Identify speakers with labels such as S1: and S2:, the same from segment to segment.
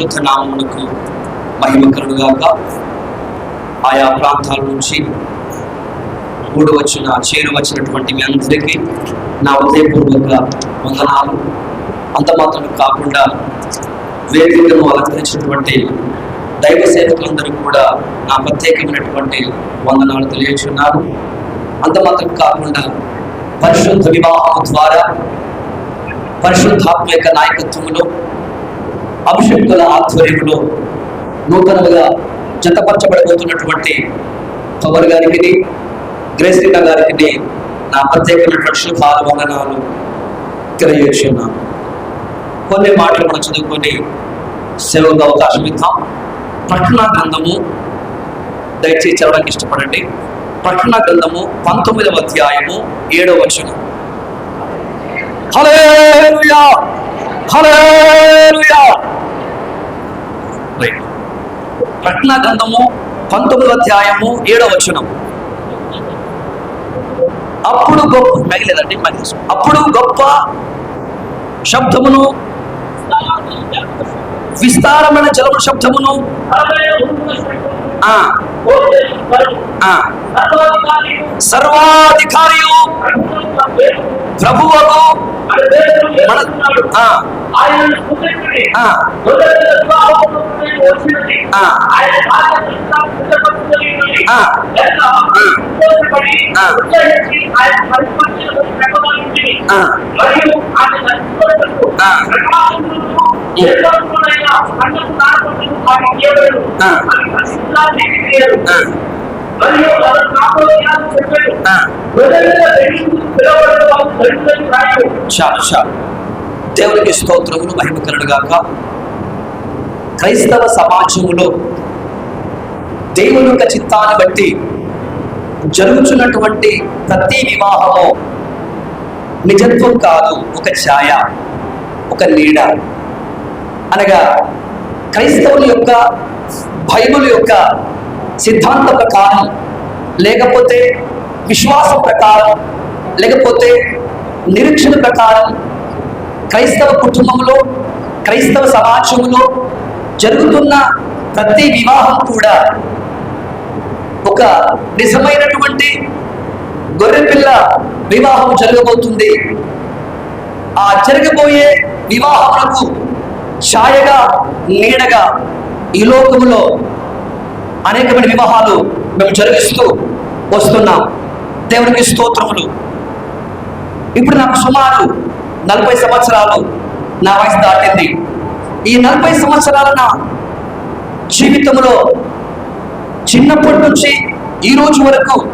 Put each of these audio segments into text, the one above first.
S1: పరిశుద్ధ నామమునకు మహిమ కలుగుగాక. ఆయా ప్రాంతాల నుంచి మూడు వచ్చిన చేరు వచ్చినటువంటి మీ అందరికీ నా ఉదయపూర్వక వందనాలు. అంత మాత్రం కాకుండా వేదికను అలంకరించినటువంటి దైవ సేవకులందరూ కూడా నా ప్రత్యేకమైనటువంటి వందనాలు తెలియచున్నాను అంత మాత్రం కాకుండా పరిశుద్ధ వివాహం ద్వారా పరిశుద్ధాత్మ యొక్క నాయకత్వంలో అభిషక్తుల ఆధ్వర్యంలో నూతనముగా జతపరచబడబోతున్నటువంటి పవర్ గారికి గ్రేసిక గారికి నా ప్రత్యేకమైనటువంటి శుభాలు తెలియజేస్తున్నాను. కొన్ని మాటలు మనం చదువుకొని సేవకు అవకాశం ఇద్దాం. పట్టణ గ్రంథము దయచేసి చదవడానికి ఇష్టపడండి. పట్టణ గ్రంథము పంతొమ్మిదవ అధ్యాయము ఏడవ వచనం. హలో ప్రకటన గ్రంథము పంతొమ్మిదవ అధ్యాయము ఏడవ వచనం. అప్పుడు గొప్ప మిగిలేదండి మరి అప్పుడు గొప్ప శబ్దమును విస్తారమైన జలము శబ్దమును ఆ సర్వాధికారియు ప్రభువకు మన.
S2: మరియు మరియు చెప్పాడు. దేవుడు రాయడు.
S1: చాలు చాలు దేవునికి స్తోత్రములు క్రైస్తవ సమాజంలో దేవుని యొక్క చిత్తాన్ని బట్టి జరుగుతున్నటువంటి ప్రతి వివాహము నిజత్వం కాదు ఒక ఛాయ ఒక నీడ. అనగా క్రైస్తవుల యొక్క బైబిల్ యొక్క సిద్ధాంత ప్రకారం లేకపోతే విశ్వాసం ప్రకారం లేకపోతే నిరీక్షణ ప్రకారం క్రైస్తవ కుటుంబంలో క్రైస్తవ సమాజంలో జరుగుతున్న ప్రతి వివాహం కూడా ఒక నిజమైనటువంటి గొర్రెపిల్ల వివాహం జరగబోతుంది. ఆ జరగబోయే వివాహములకు ఛాయగా నీడగా ఈ లోకములో అనేకమైన వివాహాలు మేము జరిగిస్తూ వస్తున్నాం. దేవునికి స్తోత్రములు. ఇప్పుడు నాకు సుమారు నలభై సంవత్సరాలు నా వయసు దాటింది. ఈ నలభై సంవత్సరాల నా జీవితంలో చిన్నప్పటి నుంచి ఈ రోజు వరకు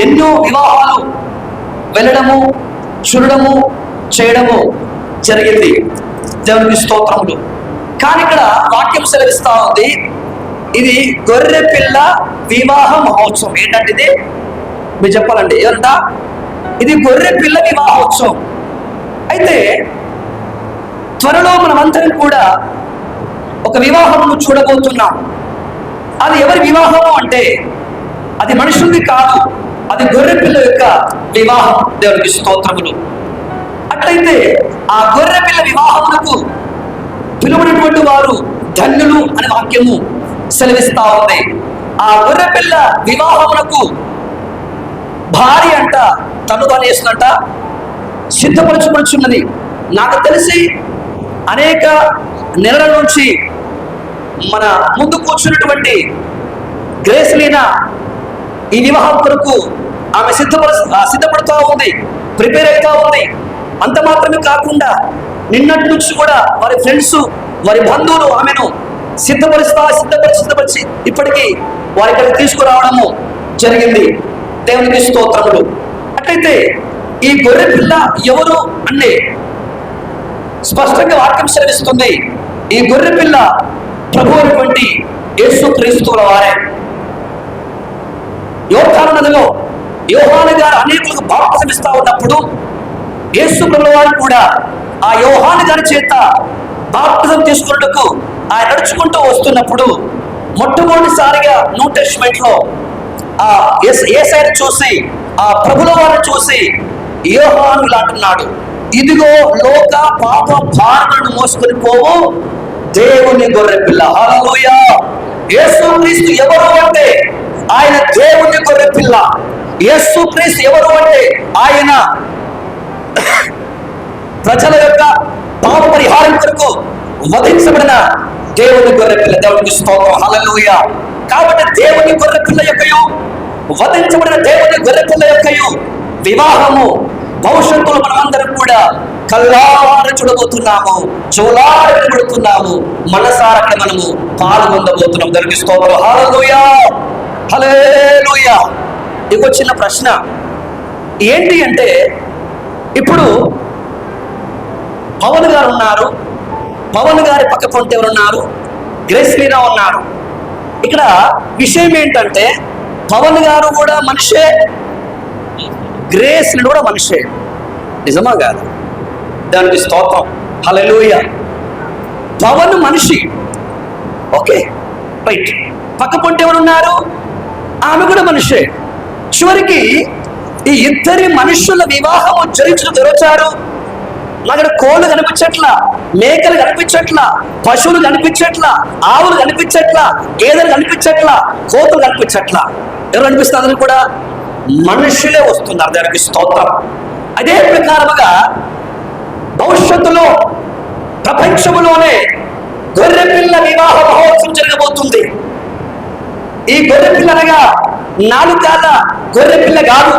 S1: ఎన్నో వివాహాలు వెళ్ళడము చూడడము చేయడము జరిగింది. దేవునికి స్తోత్రములు. కానీ ఇక్కడ వాక్యం సెలవిస్తా ఉంది. ఇది గొర్రె పిల్ల వివాహ మహోత్సవం. ఏంటంటే ఇది? మీరు చెప్పాలండి. ఏమంట ఇది గొర్రె పిల్ల వివాహోత్సవం. అయితే త్వరలో మనమందరం కూడా ఒక వివాహమును చూడబోతున్నాం. అది ఎవరి వివాహము అంటే? అది మనుషులది కాదు. అది గొర్రె పిల్ల యొక్క వివాహం. దేవునికి స్తోత్రములు. అట్లయితే ఆ గొర్రె పిల్ల వివాహములకు పిలువనటువంటి వారు ధన్యులు అనే వాక్యము సెలవిస్తా ఉంది ఆ గొర్రె పిల్ల వివాహములకు భార్య అంట తను తాను వేస్తుందంట సిద్ధపరచబడుచున్నది నాకు తెలిసి అనేక నెలల నుంచి మన ముందు కూర్చున్నటువంటి గ్రేస్లీనా ఈ వివాహం కొరకు ఆమె సిద్ధపడ ఆ, సిద్ధపడుతూ ఉంది ప్రిపేర్ అవుతూ ఉంది. అంత మాత్రమే కాకుండా నిన్నటి నుంచి కూడా వారి ఫ్రెండ్స్ వారి బంధువులు ఆమెను సిద్ధపరుస్తా సిద్ధపరిచి సిద్ధపరిచి ఇప్పటికీ వారి ఇక్కడికి తీసుకురావడము జరిగింది. దేవునికి స్తోత్రములు. అట్లయితే ఈ గొర్రె పిల్ల ఎవరు అంటే స్పష్టంగా వాక్యం సెలవిస్తుంది. ఈ గొర్రె పిల్ల ప్రభు అయినటువంటి యేసు క్రీస్తువుల వారే. యోధాన నదిలో యోహాన గారు అనేకులకు బాప్తిసం ఉన్నప్పుడు యేసు ప్రభుల వారు కూడా ఆ యోహాన గారి చేత బాప్తిజం తీసుకున్నట్టుకు ఆయన నడుచుకుంటూ వస్తున్నప్పుడు మొట్టమొదటిసారిగా న్యూ టెస్ట్మెంట్లో ఆ ఏసైని చూసి ఆ ప్రభుల వారిని చూసి యోహాను అంటున్నాడు ఇదిగో లోక పాప భారములను మోసుకొని పోవు దేవుని గొర్రె పిల్ల. హల్లెలూయా. యేసు క్రీస్తు ఎవరు అంటే ఆయన దేవుని గొర్రె పిల్ల. యేసు క్రీస్తు ఎవరు అంటే ఆయన ప్రజల యొక్క పాప పరిహారం కొరకు వధించబడిన దేవుని గొర్రె పిల్ల దేవునికి స్తోత్రం. హలలుయ కాబట్టి దేవుని గొర్రె పిల్ల యొక్కయు వధించబడిన దేవుని గొర్రె పిల్ల యొక్కయు వివాహము భవిష్యత్తులో మనమందరం కూడా కల్లార చూడబోతున్నాము చూలాడబడుతున్నాము మనసార అక్కడ మనము పాల్గొందబోతున్నాం దానికి స్తోత్రం. హల్లెలూయ. హల్లెలూయ. ఇంకో చిన్న ప్రశ్న. ఏంటి అంటే ఇప్పుడు పవన్ గారు ఉన్నారు పవన్ గారి పక్క కొంత ఎవరున్నారు గ్రేస్ మీరా ఉన్నారు. ఇక్కడ విషయం ఏంటంటే పవన్ గారు కూడా మనిషే. గ్రేస్ కూడా మనిషే. నిజమా కాదు? దానికి స్తోత్రం. హలలోయ పవన్ మనిషి. ఓకే. రైట్. పక్క పొంటి ఎవరున్నారు ఆమె కూడా మనిషే. చివరికి ఈ ఇద్దరి మనుషుల వివాహము జరిగించడం తెరచారు అక్కడ కోళ్ళు కనిపించట్లా మేకలు కనిపించట్లా పశువులు కనిపించట్లా ఆవులు కనిపించట్లా గేదెలు కనిపించట్లా కోతులు కనిపించట్లా. ఎవరు కనిపిస్తుంది కూడా? మనుషులే వస్తున్నారు దానికి స్తోత్రం. అదే ప్రకారముగా భవిష్యత్తులో ప్రపంచంలోనే గొర్రెపిల్ల వివాహ మహోత్సవం జరగబోతుంది. ఈ గొర్రెపిల్ల అనగా నాలుగు కాళ్ళ గొర్రెపిల్ల కాదు.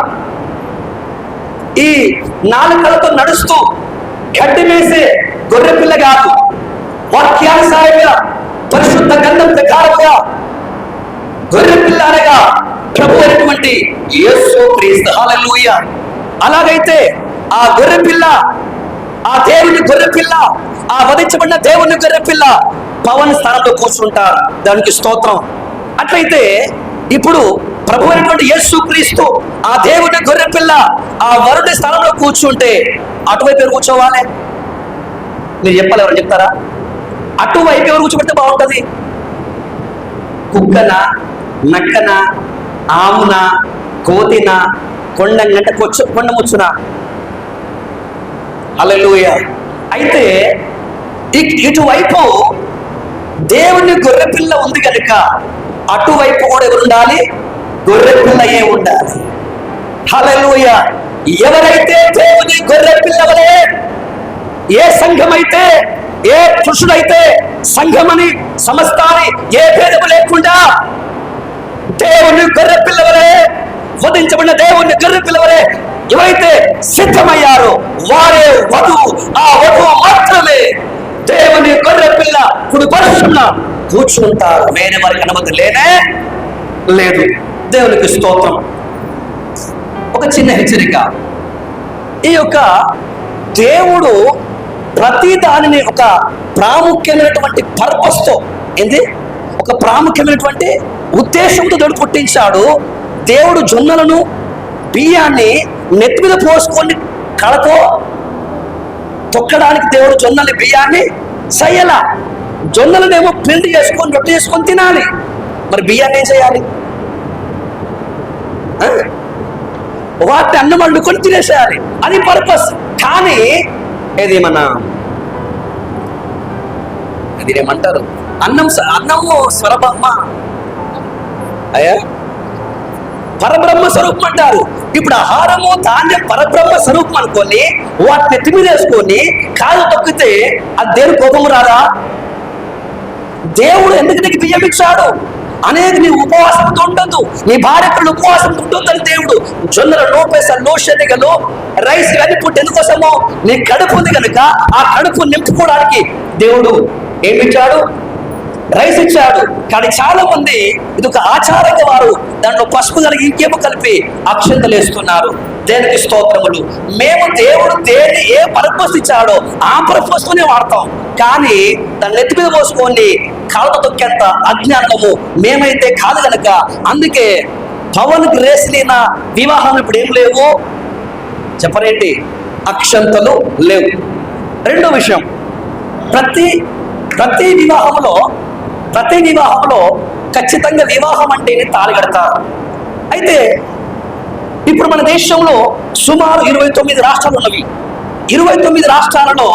S1: ఈ నాలుకలతో నడుస్తూ గడ్డి వేసే గొర్రె పిల్ల కాదు. వాక్యానుసారంగా పరిశుద్ధ గంధం ప్రకారంగా గొర్రె పిల్ల అనగా ప్రభు అయినటువంటి యేసు క్రీస్తు. అలాగైతే ఆ గొర్రె పిల్ల ఆ దేవుని గొర్రె పిల్ల ఆ వధించబడిన దేవుని గొర్రె పిల్ల పవన్ స్థానంలో కూర్చుంటారు. దానికి స్తోత్రం. అట్లయితే ఇప్పుడు ప్రభు అయినటువంటి యేసు క్రీస్తు ఆ దేవుని గొర్రె పిల్ల ఆ వరుడి స్థలంలో కూర్చుంటే అటువైపు ఎవరు కూర్చోవాలి? మీరు చెప్పాలి ఎవరు చెప్తారా? అటువైపు ఎవరు కూర్చోబెడితే బాగుంటుంది? కుక్కన నక్కన ఆమున కోతిన కొండంగంటే కొచ్చు కొండ ముచ్చున? అలెలుయ అయితే ఇటువైపు దేవుని గొర్రెపిల్ల ఉంది కనుక అటువైపు కూడా ఎవరు ఉండాలి? గొర్రెపిల్లయే ఉండాలి. హలలుయ ఎవరైతే దేవుని గొర్రె పిల్లవలే ఏ సంఘమైతే ఏ పురుషుడైతే సంఘమని సమస్తాని ఏ భేదము లేకుండా దేవుని గొర్రె పిల్లవలే వధించబడిన దేవుని గొర్రె పిల్లవలే ఎవరైతే సిద్ధమయ్యారో వారే వధువు ఆ వధువు మాత్రమే దేవుని గొర్రె పిల్ల కుడి పరుషున్న కూర్చుంటారు. వేరే వారికి అనుమతి లేనే లేదు. దేవునికి స్తోత్రం. ఒక చిన్న హెచ్చరిక. ఈ యొక్క దేవుడు ప్రతి దానిని ఒక ప్రాముఖ్యమైనటువంటి పర్పస్తో ఏంది? ఒక ప్రాముఖ్యమైనటువంటి ఉద్దేశంతో దేవుడు పుట్టించాడు. దేవుడు జొన్నలను బియ్యాన్ని నెత్తి మీద పోసుకొని కళతో తొక్కడానికి దేవుడు జొన్నలు బియ్యాన్ని సయ్యల. జొన్నలనేమో పిండి చేసుకొని రొట్టె చేసుకొని తినాలి. మరి బియ్యాన్ని ఏం చేయాలి ఆ? వాటిని అన్నం వండుకొని తినేసేయాలి. అది పర్పస్ కానీ ఏది మన అది ఏమంటారు? అన్నం అన్నము స్వరబ్రహ్మ. అయ్యా? పరబ్రహ్మ స్వరూపం అంటారు. ఇప్పుడు ఆహారము ధాన్యం పరబ్రహ్మ స్వరూపం అనుకొని వాటిని తిమిరేసుకొని వేసుకొని కాలు తొక్కితే అది దేని కోపం రాదా? దేవుడు ఎందుకు నీకు బియ్యం ఇచ్చాడు అనేది నీ ఉపవాసంతో ఉండదు నీ భార్య పిల్లలు ఉపవాసంతో ఉండొద్దని దేవుడు జొన్నల లోపేస లోషనిగలు రైస్ కానీ పుట్టి ఎందుకోసమో? నీ కడుపు ఉంది కనుక ఆ కడుపు నింపుకోవడానికి దేవుడు ఏమిచ్చాడు? రైస్ ఇచ్చాడు. కానీ చాలా మంది ఇది ఒక ఆచారంగా వారు దాంట్లో పసుపు కలిగి ఇంకేమో కలిపి అక్షంతలేస్తున్నారు దేనికి స్తోత్రములు. మేము దేవుడు దేన్ని ఏ పర్పస్ ఇచ్చాడో ఆ పర్పస్తోనే వాడతాం. కానీ దాన్ని నెత్తి మీద పోసుకోండి కాళ్ళ తొక్కేంత అజ్ఞానము మేమైతే కాదు కనుక అందుకే పవన్ గ్రేస్లీన వివాహం ఇప్పుడు ఏం లేవు? చెప్పరేంటి? అక్షంతలు లేవు. రెండో విషయం. ప్రతి ప్రతి వివాహంలో ప్రతి వివాహంలో ఖచ్చితంగా వివాహం అంటేనే తాలిగడతారు అయితే ఇప్పుడు మన దేశంలో సుమారు ఇరవై తొమ్మిది రాష్ట్రాలు ఉన్నవి. ఇరవై తొమ్మిది రాష్ట్రాలలో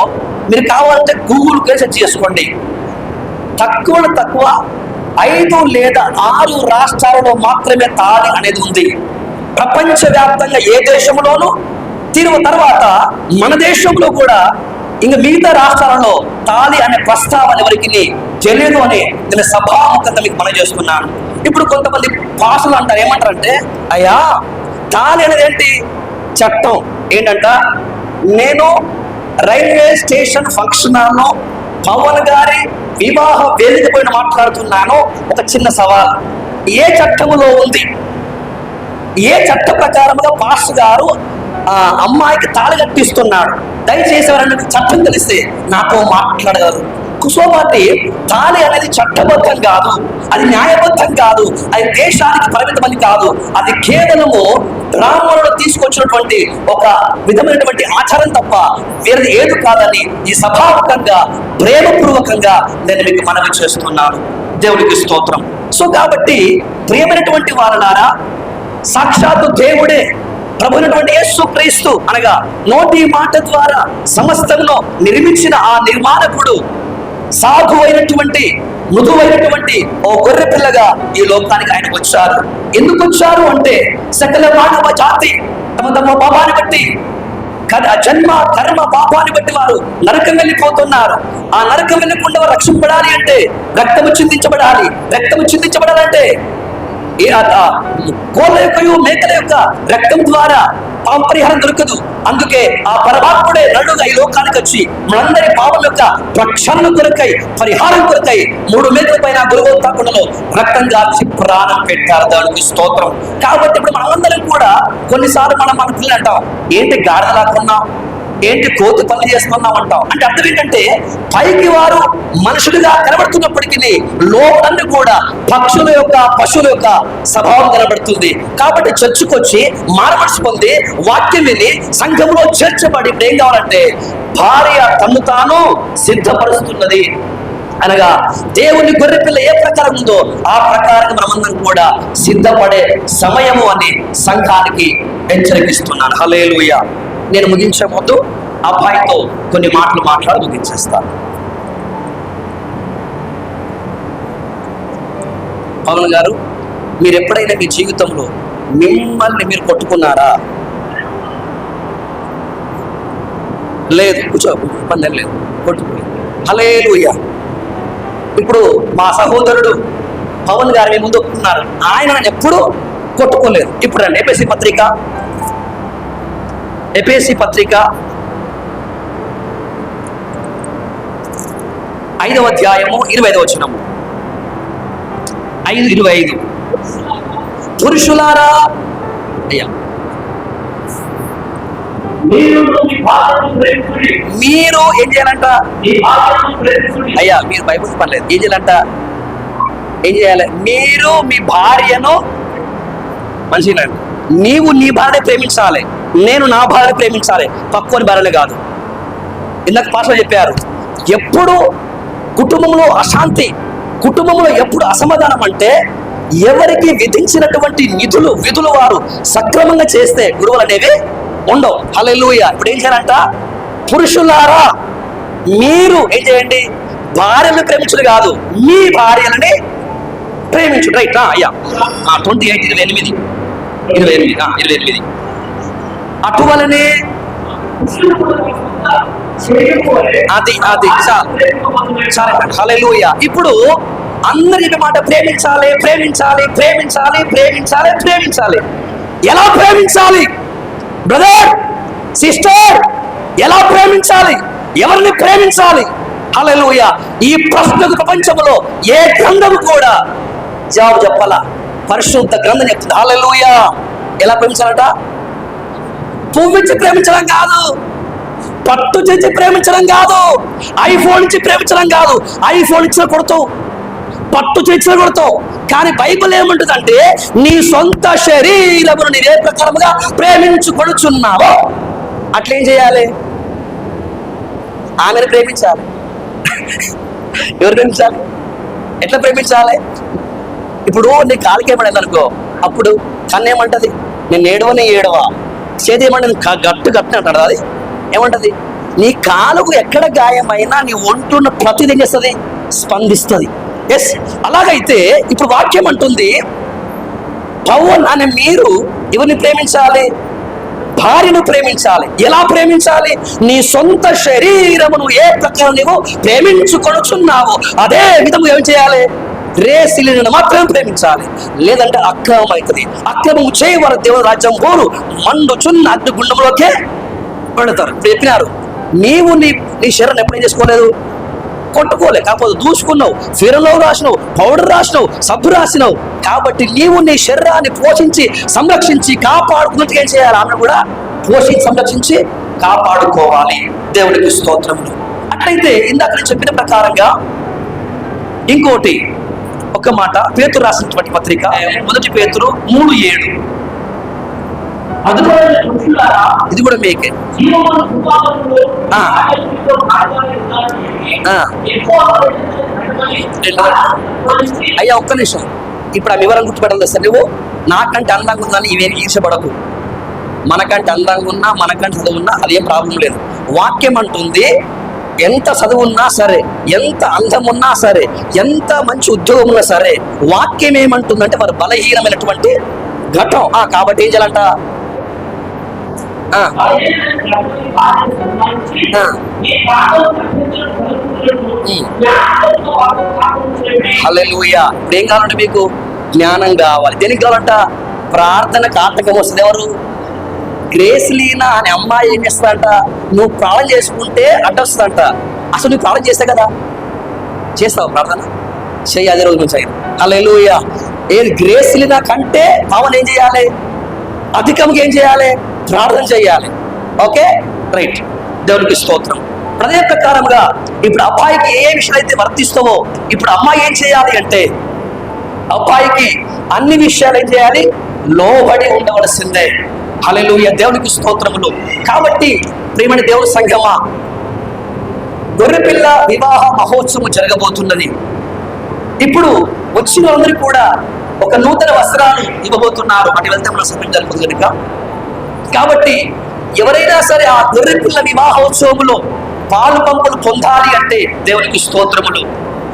S1: మీరు కావాలంటే గూగుల్ సెర్చ్ చేసుకోండి. తక్కువ తక్కువ ఐదు లేదా ఆరు రాష్ట్రాలలో మాత్రమే తాళి అనేది ఉంది. ప్రపంచవ్యాప్తంగా ఏ దేశంలోనూ? తిరుగు తర్వాత మన దేశంలో కూడా ఇంకా మిగతా రాష్ట్రాలలో తాలి అనే ప్రస్తావన ఎవరికి తెలియదు అని నేను సభాముఖత మీకు మనం ఇప్పుడు కొంతమంది భాషలు అంటారు ఏమంటారంటే అయ్యా తాళి అనేది ఏంటి? చట్టం. ఏంటంట? నేను రైల్వే స్టేషన్ ఫంక్షన్ పవన్ గారి వివాహ వేదిక పైన మాట్లాడుతున్నాను. ఒక చిన్న సవాల్. ఏ చట్టములో ఉంది? ఏ చట్ట ప్రకారముగా పాస్టర్ గారు ఆ అమ్మాయికి తాళి కట్టిస్తున్నాడు. దయచేసి ఎవరైనా చట్టం తెలిస్తే నాతో మాట్లాడగలరు. కుసోమాటి తాళి అనేది చట్టబద్ధం కాదు అది న్యాయబద్ధం కాదు అది దేశానికి పరిమితమని కాదు అది కేవలము బ్రాహ్మణులు తీసుకొచ్చినటువంటి ఒక విధమైనటువంటి ఆచారం తప్ప వేరేది ఏది కాదని ఈ సభాముఖంగా ప్రేమపూర్వకంగా నేను మీకు మనవి చేస్తున్నాను. దేవుడికి స్తోత్రం. సో కాబట్టి ప్రియమైనటువంటి వారలారా సాక్షాత్తు దేవుడే ప్రభునటువంటి యేసు క్రీస్తు అనగా నోటి మాట ద్వారా సమస్తంలో నిర్మించిన ఆ నిర్మాణకుడు సాధు అయినటువంటి మృదువైనటువంటి ఓ గొర్రె పిల్లగా ఈ లోకానికి ఆయన వచ్చారు. ఎందుకు వచ్చారు అంటే సకల మానవ జాతి తమ తమ పాపాన్ని బట్టి కథ జన్మ కర్మ పాపాన్ని బట్టి వారు నరకం వెళ్ళిపోతున్నారు. ఆ నరకం వెళ్ళకుండా రక్షింపడాలి అంటే రక్తము చిందించబడాలి. రక్తము చిందించబడాలంటే ఏ కోళ్ళ యొక్క మేకల యొక్క రక్తం ద్వారా పాప పరిహారం దొరకదు. అందుకే ఆ పరమాత్ముడే నడుగా ఈ లోకానికి వచ్చి మనందరి పాపం యొక్క ప్రక్షాళన కొరకై పరిహారం కొరకై మూడు మేకల పైన గురుగోత్తాకుండలో రక్తం గాల్చి ప్రాణం పెట్టారు దానికి స్తోత్రం. కాబట్టి ఇప్పుడు మనందరం కూడా కొన్నిసార్లు మనం మన పిల్లలు అంటాం ఏంటి గాడిదలా కొన్నాం ఏంటి కోతి పనులు చేస్తున్నాం అంటాం అంటే అర్థం ఏంటంటే పైకి వారు మనుషులుగా కనబడుతున్నప్పటికీ లోపలన్నీ కూడా పక్షుల యొక్క పశువుల యొక్క స్వభావం కనబడుతుంది. కాబట్టి చర్చకొచ్చి మారమనసు పొంది వాక్యం విని సంఘంలో చేర్చబడి ఇప్పుడు ఏం కావాలంటే భార్య తను తాను సిద్ధపరుస్తున్నది. అనగా దేవుని గొర్రె పిల్ల ఏ ప్రకారం ఉందో ఆ ప్రకారం మనమందరం కూడా సిద్ధపడే సమయము అని సంఘానికి హెచ్చరికిస్తున్నాను హలేలుయ నేను ముగించే ముందు అబ్బాయితో కొన్ని మాటలు మాట్లాడి ముగించేస్తాను పవన్ గారు మీరు ఎప్పుడైనా మీ జీవితంలో మిమ్మల్ని మీరు కొట్టుకున్నారా? లేదు కూర్చో ఇబ్బంది లేదు కొట్టుకుని హలేలుయ ఇప్పుడు మా సహోదరుడు పవన్ గారు మీ ముందు ఒప్పుకున్నారు. ఆయన నన్ను కొట్టుకోలేదు. ఇప్పుడు అండి పత్రిక ఎపిఎస్సి పత్రిక ఐదవ అధ్యాయము ఇరవై ఐదవ వచనము. ఐదు ఇరవై ఐదు. పురుషులారా అయ్యా.
S2: మీరు
S1: మీరు ఏం చేయాలంట? అయ్యా మీరు బైబుల్ పర్లేదు ఏం చేయాలంట? ఏం చేయాలి? మీరు మీ భార్యను మనిషి నీవు నీ భార్య ప్రేమించాలి. నేను నా భార్య ప్రేమించాలి. పక్కోని భార్యను కాదు. ఇందాక పాటలు చెప్పారు. ఎప్పుడు కుటుంబంలో అశాంతి కుటుంబంలో ఎప్పుడు అసమాధానం అంటే ఎవరికి విధించినటువంటి నిధులు విధులు వారు సక్రమంగా చేస్తే గురువులు అనేవి ఉండవు. హలెలుయ ఇప్పుడు ఏం చేయాలంట? పురుషులారా మీరు ఏం చేయండి? భార్యలను ప్రేమించుడు కాదు మీ భార్యలని ప్రేమించుడు. రైట్ అయ్యా ట్వంటీ ఎయిట్ ఇరవై ఎనిమిది. ఇరవై ఎనిమిది. ఇరవై ఎనిమిది. అటువలనే అది అది చాలు ఇప్పుడు అందరి మాట ప్రేమించాలి ప్రేమించాలి ప్రేమించాలి ప్రేమించాలి ప్రేమించాలి. ఎలా ప్రేమించాలి? బ్రదర్ సిస్టర్ ఎలా ప్రేమించాలి? ఎవరిని ప్రేమించాలి? హల్లెలూయా. ఈ ప్రశ్నకు ప్రపంచంలో ఏ గ్రంథము కూడా జవాబు చెప్పాలా? పరిశుద్ధ గ్రంథం చెప్తుంది. హల్లెలూయా. ఎలా ప్రేమించాలట? పువ్విచ్చి ప్రేమించడం కాదు. పట్టు చేసి ప్రేమించడం కాదు. ఐఫోన్ ఇచ్చి ప్రేమించడం కాదు. ఐఫోన్ ఇచ్చిన కొడతావు పట్టు చేసిన కొడతావు కానీ బైబిల్ ఏమంటుందంటే నీ సొంత శరీరమును నీవే ప్రకారముగా ప్రేమించుకొనుచున్నావో అట్లేం చేయాలి? ఆమెను ప్రేమించాలి. ఎవరు ప్రేమించాలి? ఎట్లా ప్రేమించాలి? ఇప్పుడు నీ కాలికి అనుకో అప్పుడు కన్నేమంటది? నేను ఏడవని ఏడవా? చేతి ఏమంటుంది గట్టు గట్టు అంటాడు అది. ఏమంటది? నీ కాలుకు ఎక్కడ గాయమైనా నీ ఒంటున్న ప్రతిదీ ఏం చేస్తుంది? స్పందిస్తుంది. ఎస్ అలాగైతే ఇప్పుడు వాక్యం అంటుంది పవన్ అనే మీరు ఎవరిని ప్రేమించాలి? భార్యను ప్రేమించాలి. ఎలా ప్రేమించాలి? నీ సొంత శరీరమును ఏ ప్రకారం నువ్వు ప్రేమించుకొనుచున్నావు అదే విధము ఏం చేయాలి? రేసిలిని మాత్రమే ప్రేమించాలి. లేదంటే అక్రమం అవుతుంది అక్రమం చేయవారు దేవుని రాజ్యం పోరు మండుచున్న అగ్నిగుండంలోకే పెడతారు. ఇప్పుడు చెప్పినారు. నీవు నీ నీ శరీరం ఎప్పుడేం చేసుకోలేదు? కొట్టుకోలే. కాకపోతే దూసుకున్నావు. ఫిరలో రాసినావు. పౌడర్ రాసినావు. సబ్బు రాసినావు. కాబట్టి నీవు నీ శరీరాన్ని పోషించి సంరక్షించి కాపాడుకున్నట్టుగా ఏం చేయాలి? ఆమె కూడా పోషించి సంరక్షించి కాపాడుకోవాలి. దేవుడికి స్తోత్రములు. అట్లయితే ఇందాక నేను చెప్పిన ప్రకారంగా ఇంకోటి ఒక మాట పేతురు రాసినటువంటి పత్రిక మొదటి పేతురు మూడు ఏడు. ఇది కూడా మీకే. అయ్యా ఒక్క నిమిషం. ఇప్పుడు ఆ వివరం గుర్తుపెట్టాలి సార్ నువ్వు నాకంటే అందంగా ఉందని ఇవేమి ఈర్షపడకు. మనకంటే అందంగా ఉన్నా మనకంటే చదువు ఉన్నా అదేం ప్రాబ్లం లేదు. వాక్యం అంటుంది ఎంత చదువు ఉన్నా సరే ఎంత అందం ఉన్నా సరే ఎంత మంచి ఉద్యోగం ఉన్నా సరే వాక్యం ఏమంటుందంటే వారు బలహీనమైనటువంటి ఘటం ఆ, కాబట్టి ఏం చేయాలంట? ఆ. హల్లెలూయా. ఇప్పుడు ఏం కావాలంటే మీకు? జ్ఞానం కావాలి. దేనికి కావాలంట? ప్రార్థన కాటకం వస్తుంది ఎవరు? గ్రేస్ లీనా అనే అమ్మాయి ఏం చేస్తుందంట? నువ్వు ప్రార్థన చేసుకుంటే అడ్డొస్తుందంట. అసలు నువ్వు ప్రార్థన చేస్తే కదా? చేస్తావు ప్రార్థన? చెయ్యి అదే రోజు నుంచి అయింది హల్లెలూయా. ఏది గ్రేస్లీనా కంటే పవన్ ఏం చేయాలి? అధికంగా ఏం చేయాలి? ప్రార్థన చేయాలి. ఓకే? రైట్. దేవునికి స్తోత్రం. ఒక్క ప్రకారంగా ఇప్పుడు అబ్బాయికి ఏ విషయాలు అయితే వర్తిస్తావో ఇప్పుడు అమ్మాయి ఏం చేయాలి అంటే అబ్బాయికి అన్ని విషయాలు ఏం చేయాలి? లోబడి ఉండవలసిందే. హల్లెలూయా. దేవునికి స్తోత్రములు. కాబట్టి ప్రేమని దేవుని సంఘమా గొర్రెపిల్ల వివాహ మహోత్సవం జరగబోతున్నది. ఇప్పుడు వచ్చిన అందరూ కూడా ఒక నూతన వస్త్రాలు ఇవ్వబోతున్నారు. అటు వెళ్తే మన సమయం జరుగుతుంది కనుక. కాబట్టి ఎవరైనా సరే ఆ గొర్రెపిల్ల వివాహోత్సవములో పాలు పంపులు పొందాలి అంటే దేవునికి స్తోత్రములు.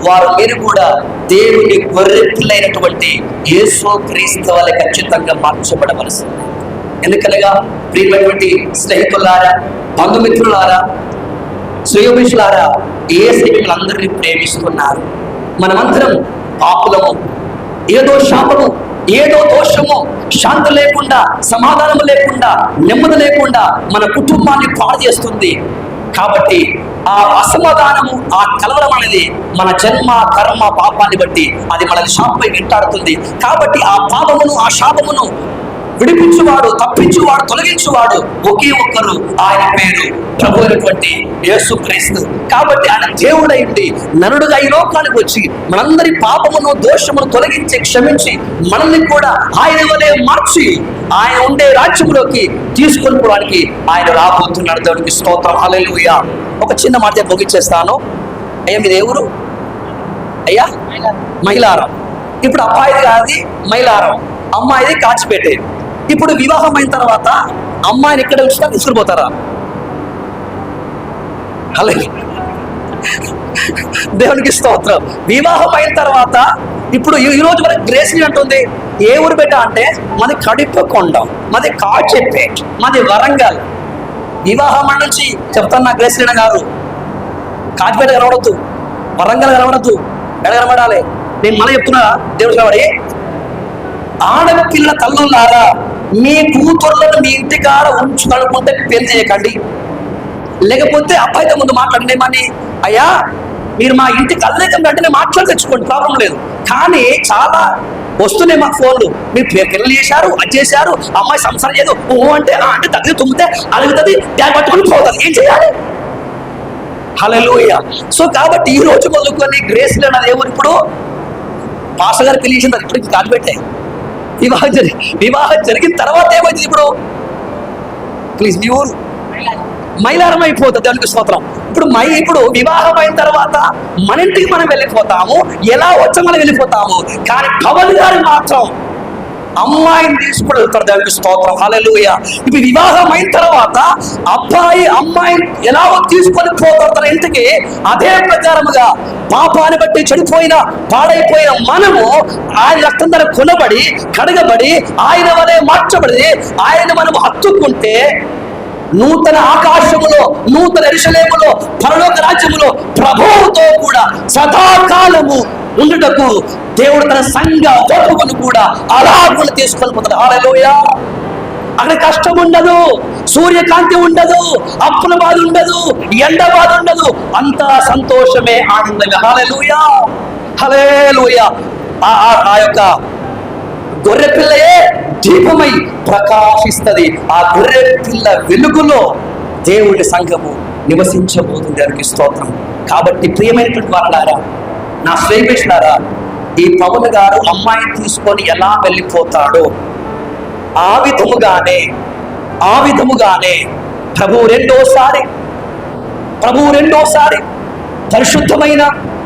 S1: వారు మీరు కూడా దేవుని గొర్రెపిల్లైనటువంటి యేసు క్రీస్తు వాళ్ళ ఖచ్చితంగా మార్చబడవలసింది. ఎందుకనగా ప్రియమైనటువంటి స్నేహితులారా బంధుమిత్రులారా శ్రేయోభిషులారా ఏ అందరినీ ప్రేమిస్తున్నారు? మనమందరం పాపులము. ఏదో శాపము ఏదో దోషము శాంతి లేకుండా సమాధానం లేకుండా నెమ్మది లేకుండా మన కుటుంబాన్ని పాడు చేస్తుంది కాబట్టి ఆ అసమాధానము ఆ కలవరం అనేది మన జన్మ కర్మ పాపాన్ని బట్టి అది మనల్ని శాపమై వెంటాడుతుంది. కాబట్టి ఆ పాపమును ఆ శాపమును విడిపించువాడు తప్పించువాడు తొలగించువాడు ఒకే ఒక్కరు ఆయన పేరు ప్రభు అయినటువంటి యేసుక్రీస్తు. కాబట్టి ఆయన దేవుడై ఉండి నరుడుగా ఈ లోకానికి వచ్చి మనందరి పాపమును దోషమును తొలగించి క్షమించి మనల్ని కూడా ఆయన వలె మార్చి ఆయన ఉండే రాజ్యములోకి తీసుకొని పోవడానికి ఆయన రాబోతున్నాడు. దేవుడికి స్తోత్రం. హల్లెలూయా. ఒక చిన్న మాట ముగించేస్తాను. అయ్యా మీ దేవుడు అయ్యా మైలారం. ఇప్పుడు అబ్బాయిది కాదు మైలారం. అమ్మాయిది కాచిపేటే. ఇప్పుడు వివాహం అయిన తర్వాత అమ్మాయిని ఎక్కడ ఉంచుతా తీసుకుపోతారా? అలాగే దేవునికి స్తోత్రం. వివాహం అయిన తర్వాత ఇప్పుడు ఈ రోజు మనకి గ్రేస్ అంటుంది. ఏ ఊరు బిడ్డ అంటే మాది కడిపకొండం మాది కాచెపేట్ మాది వరంగల్. వివాహం నుంచి చెప్తాను నా గ్రేస్ గారు. కాచిపేట కనబడద్దు వరంగల్ కనబడద్దు ఎక్కడ కనబడాలి? నేను మన చెప్తున్నా దేవుడు కనబడి ఆడపిల్ల తల్లులారా మీ కూతుర్లను మీ ఇంటికాడ ఉంచుకనుకుంటే పెళ్ళి చేయకండి. లేకపోతే అబ్బాయితో ముందు మాట్లాడలేమని అయ్యా మీరు మా ఇంటికి అల్లేకం వెంటనే మాట్లాడి తెచ్చుకోండి ప్రాబ్లం లేదు. కానీ చాలా వస్తున్నాయి మా ఫోన్లు. మీరు పె- చేశారు అది చేశారు అమ్మాయి సంసారం చేయదు. ఓ అంటే ఆ అంటే దగ్గర తుమ్మితే అలుగుతుంది దాన్ని పట్టుకుని పోతుంది ఏం చేయాలి? హలోయ సో కాబట్టి ఈ రోజు మొదలుకొని గ్రేస్ లేని దేవుడు ఇప్పుడు? పాస్టర్ గారు పెళ్ళి చేసిన ఇప్పుడు కాలు పెట్టాయి వివాహం జరిగి వివాహం జరిగిన తర్వాత ఏమైంది ఇప్పుడు? ప్లీజ్ మీ ఊరు? మైలారం అయిపోతుంది దానికి స్తోత్రం. ఇప్పుడు మై ఇప్పుడు వివాహం అయిన తర్వాత మన ఇంటికి మనం వెళ్ళిపోతాము ఎలా వచ్చా మనం వెళ్ళిపోతాము. కానీ పవన్ గారు మాత్రం అమ్మాయిని తీసుకుని వెళ్తారు దేవునికి స్తోత్రం. హల్లెలూయా. ఇప్పుడు వివాహం అయిన తర్వాత అబ్బాయి అమ్మాయిని ఎలాగో తీసుకొని పోతారు తన ఇంటికి అదే ప్రకారముగా పాపాన్ని బట్టి చెడిపోయిన పాడైపోయిన మనము ఆయన రక్తం ధర కొనబడి కడగబడి ఆయన వలె మార్చబడి ఆయన మనం హత్తుకుంటే నూతన ఆకాశములో నూతన ఎరుషలేములో పరలోక రాజ్యములో ప్రభువుతో కూడా సదాకాలము ఉండుటకు దేవుడు తన సంఘ వధువును కూడా అలాగులు తీసుకొని పోతాడు. హల్లెలూయా అక్కడ కష్టం ఉండదు సూర్యకాంతి ఉండదు అప్పుల బాధ ఉండదు ఎండ బాధ ఉండదు అంతా సంతోషమే ఆనందమే. హలలుయా హలేలుయా ఆ ఆ- ఆ యొక్క గొర్రె పిల్లయే దీపమై ప్రకాశిస్తది. ఆ గొర్రె పిల్ల వెలుగులో దేవుడి సంఘము నివసించబోతుంది దానికి స్తోత్రం. కాబట్టి ప్రియమైనటువంటి వారులారా నా శ్రేమిష్లారా ఈ పవన్ గారు అమ్మాయిని తీసుకొని ఎలా వెళ్ళిపోతాడో ఆ విధముగానే ఆ విధముగానే ప్రభు రెండోసారి ప్రభు రెండోసారి పరిశుద్ధమైన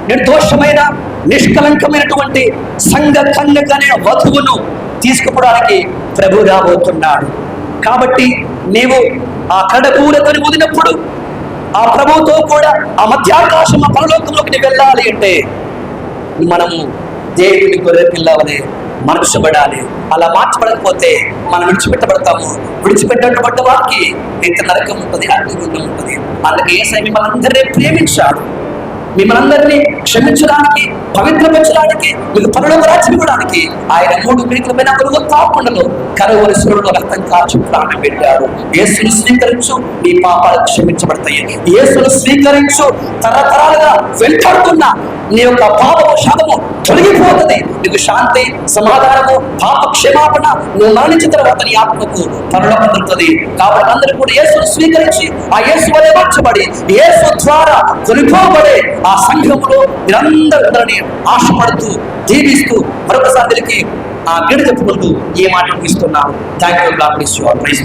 S1: నిర్దోషమైన నిష్కలంకమైనటువంటి సంఘ కన్యకనే వధువును తీసుకుపోవడానికి ప్రభు రాబోతున్నాడు. కాబట్టి నీవు ఆ కడపూరతని వదిలినప్పుడు ఆ ప్రభువుతో కూడా ఆ మధ్యాకాశం ఆ పరలోకంలోకి వెళ్ళాలి అంటే మనము దేవుని గొర్రె పిల్లవలే మార్చబడాలి అలా మార్చబడకపోతే మనం విడిచిపెట్టబడతాము. విడిచిపెట్టబడ్డ వారికి ఇంత నరకం ఉంటుంది అగ్నిగుండం ఉంటుంది. అందుకే ఏసై మిమ్మల్ని అందరినీ ప్రేమించాడు. మిమ్మల్ని అందరినీ క్షమించడానికి పవిత్రపరచడానికి మీకు పనులకు రాజ్యం ఆయన మూడు మీటల పైన తాకుండలో కరవలసిలో రక్తం కాచి ప్రాణం పెట్టాడు. యేసును స్వీకరించు నీ పాపాలు క్షమించబడతాయి. యేసును స్వీకరించు తరతరాలుగా వెంటాడుతున్న నీ యొక్క పాపము శాపము తొలగిపోతుంది. నీకు శాంతి సమాధానము పాప క్షమాపణ నువ్వు మరణించిన తర్వాత నీ ఆత్మకు పరలోకం దొరుకుతుంది కాబట్టి అందరూ కూడా యేసును స్వీకరించి ఆ యేసు వలె మార్చబడి యేసు ద్వారా తొలిపోబడే ఆ సంఘములో మీరందరూ అందరినీ ఆశపడుతూ జీవిస్తూ మరొకసారి ఆ గిడ చెప్పుకుంటూ ఏ మాట ఇస్తున్నాను thank you God bless you all praise